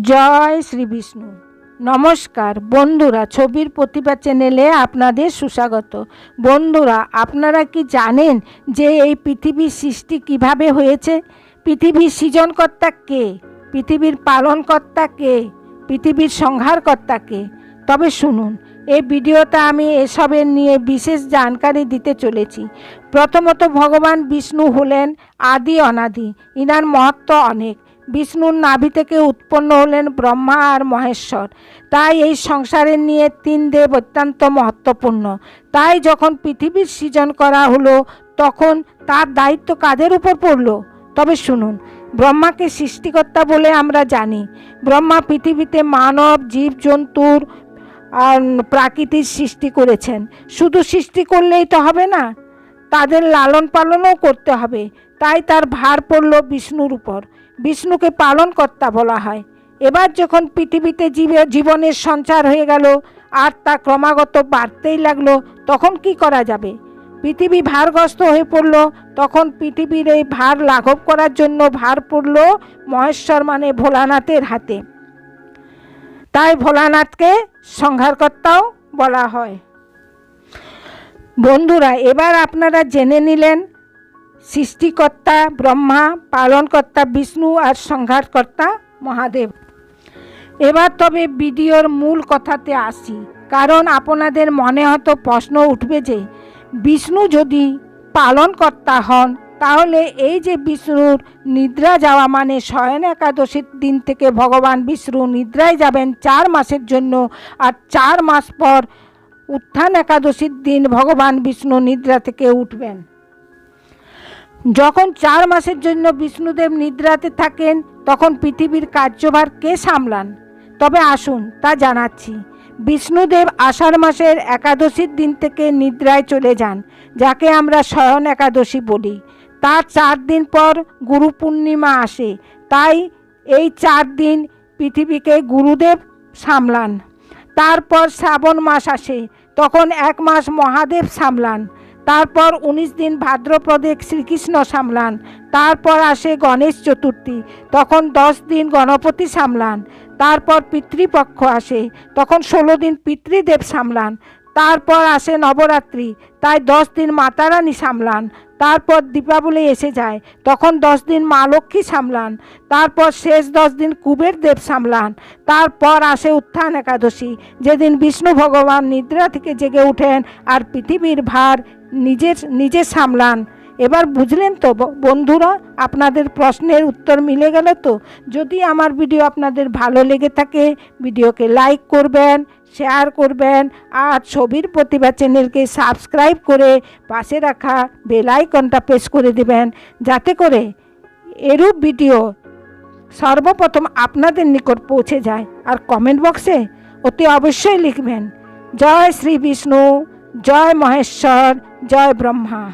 জয় শ্রী বিষ্ণু। নমস্কার বন্ধুরা, ছবির প্রতিভা চ্যানেলে আপনাদের সুস্বাগত। বন্ধুরা, আপনারা কি জানেন যে এই পৃথিবীর সৃষ্টি কীভাবে হয়েছে? পৃথিবীর সৃজনকর্তা কে? পৃথিবীর পালনকর্তা কে? পৃথিবীর সংহারকর্তা কে? তবে শুনুন, এই ভিডিওতে আমি এসবের নিয়ে বিশেষ জানকারি দিতে চলেছি। প্রথমত ভগবান বিষ্ণু হলেন আদি অনাদি, ইনার মহত্ব অনেক। বিষ্ণুর নাভি থেকে উৎপন্ন হলেন ব্রহ্মা আর মহেশ্বর। তাই এই সংসারের নিয়ে তিন দেব অত্যন্ত মহত্বপূর্ণ। তাই যখন পৃথিবীর সৃজন করা হলো, তখন তার দায়িত্ব কাদের উপর পড়ল? তবে শুনুন, ব্রহ্মাকে সৃষ্টিকর্তা বলে আমরা জানি। ব্রহ্মা পৃথিবীতে মানব জীবজন্তুর প্রাকৃতিক সৃষ্টি করেছেন। শুধু সৃষ্টি করলেই তো হবে না? তাদের লালন পালনও করতে হবে। তাই তার ভার পড়ল বিষ্ণুর উপর। বিষ্ণুকে পালনকর্তা বলা হয়। এবার যখন পৃথিবীতে জীবে, জীবনের সঞ্চার হয়ে গেল আর তা ক্রমাগত বাড়তেই লাগল, তখন কি করা যাবে? পৃথিবী ভারগ্রস্ত হয়ে পড়ল, তখন পৃথিবীর এই ভার লাঘব করার জন্য ভার পড়ল মহেশ্বর মানে ভোলানাথের হাতে। তাই ভোলানাথকে সংহারকর্তাও বলা হয়। বন্ধুরা, এবার আপনারা জেনে নিলেন সৃষ্টিকর্তা ব্রহ্মা, পালনকর্তা বিষ্ণু আর সংহারকর্তা মহাদেব। এবার তবে ভিডিওর মূল কথাতে আসি, কারণ আপনাদের মনে হয়তো প্রশ্ন উঠবে যে, বিষ্ণু যদি পালনকর্তা হন, তাহলে এই যে বিষ্ণুর নিদ্রা যাওয়া মানে শয়ন একাদশীর দিন থেকে ভগবান বিষ্ণু নিদ্রায় যাবেন চার মাসের জন্য, আর চার মাস পর উত্থান একাদশীর দিন ভগবান বিষ্ণু নিদ্রা থেকে উঠবেন। যখন চার মাসের জন্য বিষ্ণুদেব নিদ্রাতে থাকেন, তখন পৃথিবীর কার্যভার কে সামলান? তবে আসুন, তা জানাচ্ছি। বিষ্ণুদেব আষাঢ় মাসের একাদশীর দিন থেকে নিদ্রায় চলে যান, যাকে আমরা শয়ন একাদশী বলি। তার চার দিন পর গুরু পূর্ণিমা আসে। তাই এই চার দিন পৃথিবীকে গুরুদেব সামলান। তারপর শ্রাবণ মাস আসে। তখন এক মাস মহাদেব সামলান। তারপর উনিশ দিন ভাদ্রপদে শ্রীকৃষ্ণ সামলান। তারপর আসে গণেশ চতুর্থী। তখন দশ দিন গণপতি সামলান। তারপর পিতৃপক্ষ আসে। তখন ষোলো দিন পিতৃদেব সামলান। তারপর আসে নবরাত্রি। তাই দশ দিন মাতারানী সামলান। তারপর দীপাবলি এসে যায়। তখন দশ দিন মা লক্ষ্মী সামলান। তারপর শেষ দশ দিন কুবের দেব সামলান। তারপর আসে উত্থান একাদশী। যেদিন বিষ্ণু ভগবান নিদ্রা থেকে জেগে উঠেন আর পৃথিবীর ভার নিজের, নিজে সামলান। এবার বুঝলেন তো বন্ধুরা, আপনাদের প্রশ্নের উত্তর মিলে গেল তো? যদি আমার ভিডিও আপনাদের ভালো লেগে থাকে, ভিডিওকে লাইক করবেন শেয়ার করবেন, আর ছবির প্রতিভা চ্যানেলকে সাবস্ক্রাইব করে পাশে রাখা বেল আইকনটা প্রেস করে দেবেন, যাতে করে এরূপ ভিডিও সর্বপ্রথম আপনাদের নিকট পৌঁছে যায়। আর কমেন্ট বক্সে অতি অবশ্যই লিখবেন, জয় শ্রী বিষ্ণু, জয় মহেশ্বর, জয় ব্রহ্মা।